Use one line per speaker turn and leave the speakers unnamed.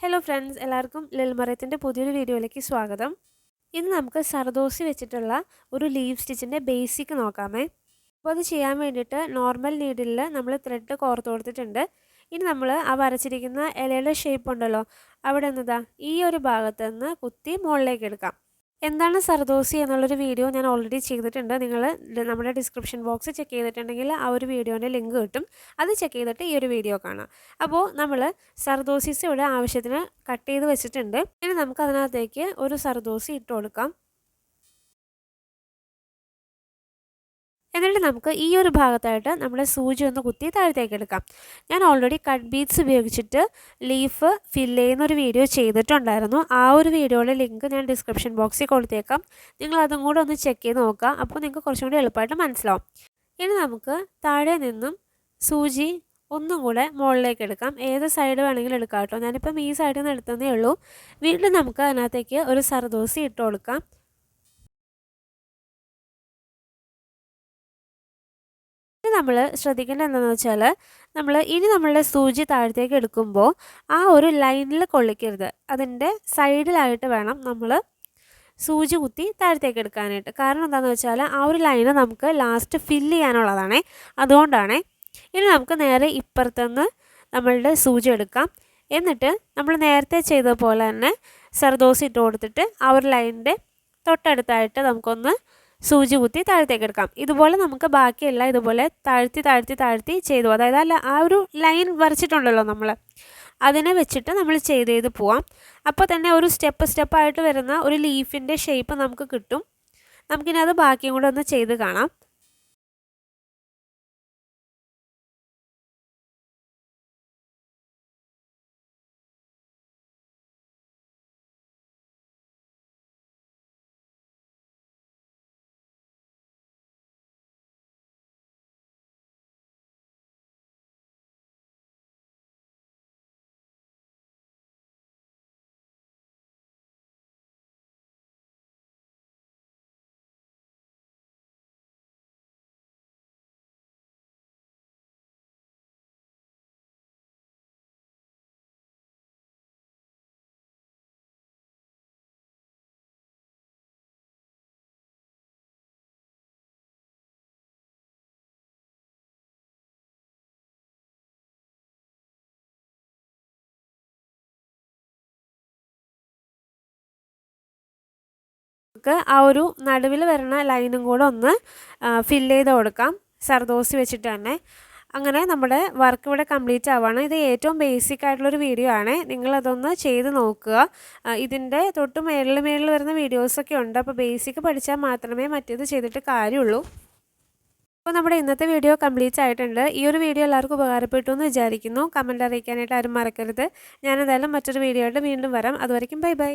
Hello friends എല്ലാവർക്കും ലിൽമറയത്തിന്റെ പുതിയൊരു വീഡിയോയിലേക്ക് സ്വാഗതം. ഇന്ന് നമുക്ക് സർദോസി വെച്ചിട്ടുള്ള ഒരു ലീവ് സ്റ്റിച്ചിന്റെ ബേസിക് നോക്കാമേ. അപ്പോൾ അത് ചെയ്യാൻ വേണ്ടിയിട്ട് നോർമൽ നീഡിലിൽ നമ്മൾ ത്രെഡ് കോർത്ത് കൊടുത്തിട്ടുണ്ട്. ഇനി നമ്മൾ ആ വരച്ചിരിക്കുന്ന ഇലയുടെ ഷേപ്പ് ഉണ്ടല്ലോ അവിടെ നിന്നതാ ഈ ഒരു ഭാഗത്ത് നിന്ന് കുത്തി മുകളിലേക്ക് എടുക്കാം. എന്താണ് സർദോസി എന്നുള്ളൊരു വീഡിയോ ഞാൻ ഓൾറെഡി ചെയ്തിട്ടുണ്ട്. നിങ്ങൾ നമ്മുടെ ഡിസ്ക്രിപ്ഷൻ ബോക്സ് ചെക്ക് ചെയ്തിട്ടുണ്ടെങ്കിൽ ആ ഒരു വീഡിയോന്റെ ലിങ്ക് കിട്ടും. അത് ചെക്ക് ചെയ്തിട്ട് ഈ ഒരു വീഡിയോ കാണാം. അപ്പോൾ നമ്മൾ സർദോസിസ് ഇവിടെ ആവശ്യത്തിന് കട്ട് ചെയ്ത് വെച്ചിട്ടുണ്ട്. ഇനി നമുക്ക് അതിനകത്തേക്ക് ഒരു സർദോസി ഇട്ട് കൊടുക്കാം. എന്നിട്ട് നമുക്ക് ഈ ഒരു ഭാഗത്തായിട്ട് നമ്മുടെ സൂചി ഒന്ന് കുത്തി താഴത്തേക്ക് എടുക്കാം. ഞാൻ ഓൾറെഡി കട്ട് ബീറ്റ്സ് ഉപയോഗിച്ചിട്ട് ലീഫ് ഫില്ല് ചെയ്യുന്നൊരു വീഡിയോ ചെയ്തിട്ടുണ്ടായിരുന്നു. ആ ഒരു വീഡിയോയുടെ ലിങ്ക് ഞാൻ ഡിസ്ക്രിപ്ഷൻ ബോക്സിൽ കൊടുത്തേക്കാം. നിങ്ങൾ അതും കൂടെ ഒന്ന് ചെക്ക് ചെയ്ത് നോക്കാം അപ്പോൾ നിങ്ങൾക്ക് കുറച്ചും കൂടി എളുപ്പമായിട്ട് മനസ്സിലാവും. ഇനി നമുക്ക് താഴെ നിന്നും സൂചി ഒന്നും കൂടെ മുകളിലേക്ക് എടുക്കാം. ഏത് സൈഡ് വേണമെങ്കിലും എടുക്കാം കേട്ടോ. ഞാനിപ്പം ഈ സൈഡിൽ നിന്ന് എടുത്തതേ ഉള്ളൂ. വീണ്ടും നമുക്ക് അതിനകത്തേക്ക് ഒരു സർദോസി ഇട്ട് കൊടുക്കാം. നമ്മൾ ശ്രദ്ധിക്കേണ്ടത് എന്താണെന്ന് വെച്ചാൽ നമ്മൾ ഇനി നമ്മളുടെ സൂചി താഴത്തേക്ക് എടുക്കുമ്പോൾ ആ ഒരു ലൈനിൽ കൊള്ളിക്കരുത്. അതിന്റെ സൈഡിലായിട്ട് വേണം നമ്മൾ സൂചി കുത്തി താഴത്തേക്ക് എടുക്കാനായിട്ട്. കാരണം എന്താണെന്ന് വെച്ചാൽ ആ ഒരു ലൈന് നമുക്ക് ലാസ്റ്റ് ഫില്ല് ചെയ്യാനുള്ളതാണേ. അതുകൊണ്ടാണേ ഇനി നമുക്ക് നേരെ ഇപ്പുറത്തുനിന്ന് നമ്മളുടെ സൂചി എടുക്കാം. എന്നിട്ട് നമ്മൾ നേരത്തെ ചെയ്ത പോലെ തന്നെ സർദോസ് ഇട്ട് കൊടുത്തിട്ട് ആ ഒരു ലൈനിന്റെ തൊട്ടടുത്തായിട്ട് നമുക്കൊന്ന് സൂചി കുത്തി താഴത്തേക്ക് എടുക്കാം. ഇതുപോലെ നമുക്ക് ബാക്കിയെല്ലാം ഇതുപോലെ താഴ്ത്തി താഴ്ത്തി താഴ്ത്തി ചെയ്തു. അതായത് അല്ല ആ ഒരു ലൈൻ വരച്ചിട്ടുണ്ടല്ലോ നമ്മൾ അതിനെ വെച്ചിട്ട് നമ്മൾ ചെയ്ത് ചെയ്ത് പോവാം. അപ്പോൾ തന്നെ ഒരു സ്റ്റെപ്പ് സ്റ്റെപ്പായിട്ട് വരുന്ന ഒരു ലീഫിന്റെ ഷേപ്പ് നമുക്ക് കിട്ടും. നമുക്കിനി അത് ബാക്കിയും കൂടെ ഒന്ന് ചെയ്ത് കാണാം. നമുക്ക് ആ ഒരു നടുവിൽ വരുന്ന ലൈനും കൂടെ ഒന്ന് ഫില്ല് ചെയ്ത് കൊടുക്കാം. സർദോസി വെച്ചിട്ട് തന്നെ. അങ്ങനെ നമ്മുടെ വർക്ക് ഇവിടെ കംപ്ലീറ്റ് ആവുകയാണ് ഇത് ഏറ്റവും ബേസിക് ആയിട്ടുള്ളൊരു വീഡിയോ ആണ്. നിങ്ങളതൊന്ന് ചെയ്ത് നോക്കുക. ഇതിന്റെ തൊട്ട് മേളിൽ മേളിൽ വരുന്ന വീഡിയോസൊക്കെ ഉണ്ട്. അപ്പോൾ ബേസിക് പഠിച്ചാൽ മാത്രമേ മറ്റേത് ചെയ്തിട്ട് കാര്യമുള്ളൂ. അപ്പോൾ നമ്മുടെ ഇന്നത്തെ വീഡിയോ കംപ്ലീറ്റ് ആയിട്ടുണ്ട്. ഈ ഒരു വീഡിയോ എല്ലാവർക്കും ഉപകാരപ്പെട്ടു എന്ന് വിചാരിക്കുന്നു. കമന്റ് അറിയിക്കാനായിട്ട് ആരും മറക്കരുത്. ഞാനെന്തായാലും മറ്റൊരു വീഡിയോ ആയിട്ട് വീണ്ടും വരാം. അതുവരയ്ക്കും ബൈ ബൈ.